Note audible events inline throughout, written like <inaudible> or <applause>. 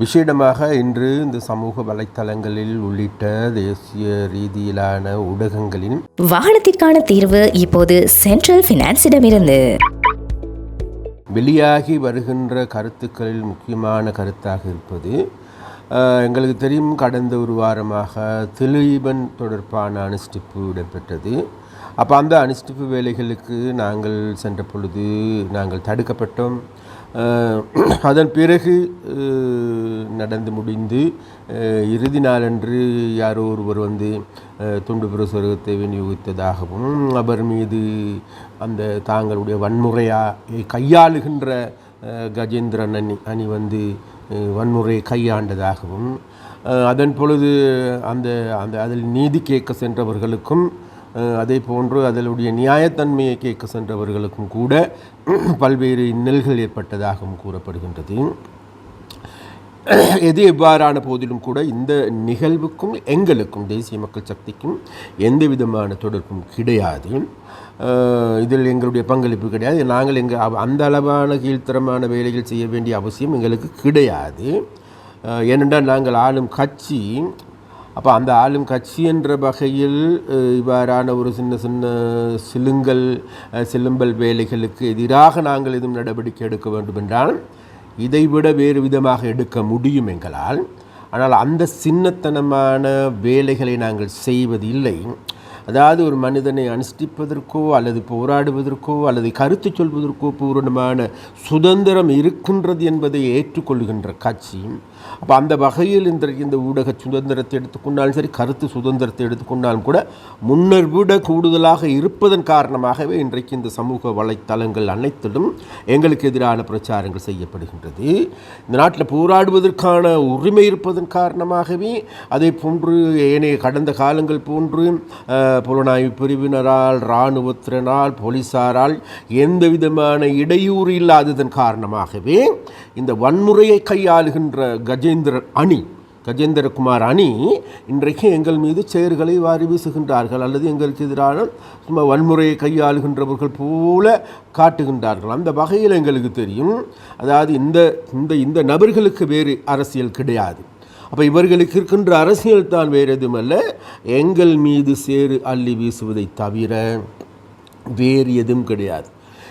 விசேடமாக இன்று இந்த சமூக வலைத்தளங்களில் உள்ளிட்ட தேசிய ரீதியிலான ஊடகங்களின் வாகனத்திற்கான தீர்வு இப்போது சென்ட்ரல் பினான்ஸிடமிருந்து வெளியாகி வருகின்ற கருத்துக்களில் முக்கியமான கருத்தாக இருப்பது எங்களுக்கு தெரியும் கடந்த ஒரு வாரமாக திலீபன் தொடர்பான அனுஷ்டிப்பு இடம்பெற்றது. அப்போ அந்த அனுஷ்டிப்பு வேலைகளுக்கு நாங்கள் சென்ற பொழுது நாங்கள் தடுக்கப்பட்டோம். அதன் பிறகு நடந்து முடிந்து இறுதி நாளன்று யாரோ ஒருவர் வந்து துண்டு பிரசுரத்தை விநியோகித்ததாகவும் அவர் மீது அந்த தாங்களுடைய வன்முறையை கையாளுகின்ற கஜேந்திரன் அணி அணி வந்து வன்முறையை கையாண்டதாகவும் அதன் பொழுது அந்த அந்த அதில் நீதி கேட்க சென்றவர்களுக்கும் அதே போன்று அதனுடைய நியாயத்தன்மையை கேட்க சென்றவர்களுக்கும் கூட <clears throat> பல்வேறு இன்னல்கள் ஏற்பட்டதாகவும் கூறப்படுகின்றது. <clears throat> எது எவ்வாறான போதிலும் கூட இந்த நிகழ்வுக்கும் எங்களுக்கும் தேசிய மக்கள் சக்திக்கும் எந்த விதமான தொடர்பும் கிடையாது. இதில் எங்களுடைய பங்களிப்பு கிடையாது. நாங்கள் எங்கள் அந்த அளவான கீழ்த்தரமான வேலைகள் செய்ய வேண்டிய அவசியம் எங்களுக்கு கிடையாது. ஏனென்றால் நாங்கள் ஆளும் கட்சி அப்போ அந்த ஆளும் கட்சி என்ற வகையில் இவ்வாறான ஒரு சின்ன சின்ன சிலுங்கல் சிலும்பல் வேலைகளுக்கு எதிராக நாங்கள் எதுவும் நடவடிக்கை எடுக்க வேண்டும் என்றால் இதைவிட வேறு விதமாக எடுக்க முடியும் எங்களால். ஆனால் அந்த சின்னத்தனமான வேலைகளை நாங்கள் செய்வதில்லை. அதாவது ஒரு மனிதனை அனுஷ்டிப்பதற்கோ அல்லது போராடுவதற்கோ அல்லது கருத்து சொல்வதற்கோ பூரணமான சுதந்திரம் இருக்கின்றது என்பதை ஏற்றுக்கொள்கின்ற கட்சி அப்போ அந்த வகையில் இந்த இந்த ஊடக சுதந்திரத்தை எடுத்துக்கொண்டாலும் சரி கருத்து சுதந்திரத்தை எடுத்துக்கொண்டாலும் கூட முன்னர் விட கூடுதலாக இருப்பதன் காரணமாகவே இன்றைக்கு இந்த சமூக வலைத்தளங்கள் அனைத்திலும் எங்களுக்கு எதிரான பிரச்சாரங்கள் செய்யப்படுகின்றது. இந்த நாட்டில் போராடுவதற்கான உரிமை இருப்பதன் காரணமாகவே அதே போன்று ஏனைய கடந்த காலங்கள் போன்று புலனாய்வு பிரிவினரால் இராணுவத்தினரால் போலீசாரால் எந்த விதமான இடையூறு இல்லாததன் காரணமாகவே இந்த வன்முறையை கையாளுகின்ற கஜேந்திரன் அணி கஜேந்திரகுமார் அணி இன்றைக்கு எங்கள் மீது செயல்களை வாரி வீசுகின்றார்கள். அல்லது எங்களுக்கு எதிரான சும்மா வன்முறையை கையாளுகின்றவர்கள் போல காட்டுகின்றார்கள். அந்த வகையில் எங்களுக்கு தெரியும். அதாவது இந்த இந்த இந்த நபர்களுக்கு வேறு அரசியல் கிடையாது. அப்போ இவர்களுக்கு இருக்கின்ற அரசியல் தான் வேறு எதுவுமல்ல. எங்கள் மீது சேறு அள்ளி வீசுவதை தவிர வேறு எதுவும் கிடையாது.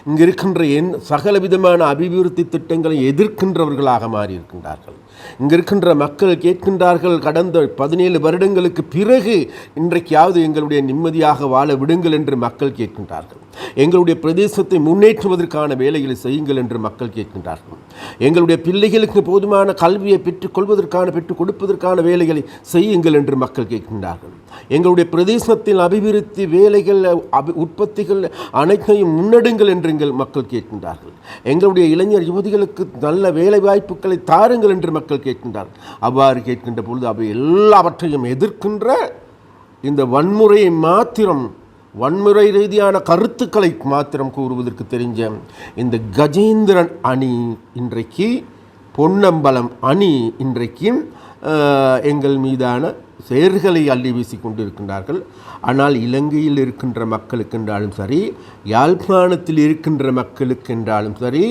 இங்கே இருக்கின்ற என் சகல விதமான அபிவிருத்தி திட்டங்களை எதிர்க்கின்றவர்களாக மாறியிருக்கின்றார்கள். இங்கே இருக்கின்ற மக்கள் கேட்கின்றார்கள் கடந்த பதினேழு வருடங்களுக்கு பிறகு இன்றைக்காவது எங்களுடைய நிம்மதியாக வாழ விடுங்கள் என்று மக்கள் கேட்கின்றார்கள். எங்களுடைய பிரதேசத்தை முன்னேற்றுவதற்கான வேலைகளை செய்யுங்கள் என்று மக்கள் கேட்கின்றார்கள். எங்களுடைய பிள்ளைகளுக்கு போதுமான கல்வியை பெற்றுக் கொள்வதற்கான பெற்றுக் கொடுப்பதற்கான வேலைகளை செய்யுங்கள் என்று மக்கள் கேட்கின்றார்கள். எங்களுடைய பிரதேசத்தில் அபிவிருத்தி வேலைகள் அபி உற்பத்திகள் அனைத்தையும் முன்னெடுங்கள் என்று எங்கள் மக்கள் கேட்கின்றார்கள். எங்களுடைய இளைஞர் யுவதிகளுக்கு நல்ல வேலை வாய்ப்புகளை தாருங்கள் என்று மக்கள் கேட்கின்றார்கள் அவ்வாறு கேட்கின்ற பொழுது அவை எல்லாவற்றையும் எதிர்க்கின்ற இந்த வன்முறையை மாத்திரம் வன்முறை ரீதியான கருத்துக்களை மாத்திரம் கூறுவதற்கு தெரிஞ்ச இந்த கஜேந்திரன் அணி இன்றைக்கு பொன்னம்பலம் அணி இன்றைக்கு எங்கள் மீதான செயல்களை அள்ளி வீசி கொண்டிருக்கின்றார்கள். ஆனால் இலங்கையில் இருக்கின்ற மக்களுக்கென்றாலும் சரி யாழ்ப்பாணத்தில் இருக்கின்ற மக்களுக்கென்றாலும் சரி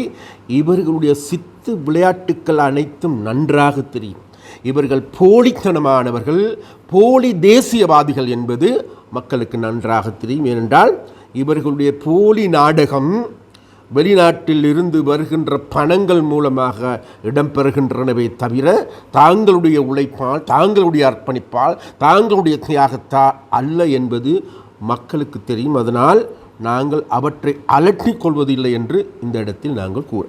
இவர்களுடைய சித்து விளையாட்டுக்கள் அனைத்தும் நன்றாக தெரியும். இவர்கள் போலித்தனமானவர்கள் போலி தேசியவாதிகள் என்பது மக்களுக்கு நன்றாக தெரியும். ஏனென்றால் இவர்களுடைய போலி நாடகம் வெளிநாட்டில் இருந்து வருகின்ற பணங்கள் மூலமாக இடம்பெறுகின்றனவே தவிர தாங்களுடைய உழைப்பால் தாங்களுடைய அர்ப்பணிப்பால் தாங்களுடைய தியாகத்தா அல்ல என்பது மக்களுக்கு தெரியும். அதனால் நாங்கள் அவற்றை அலட்டிக் கொள்வதில்லை என்று இந்த இடத்தில் நாங்கள் கூற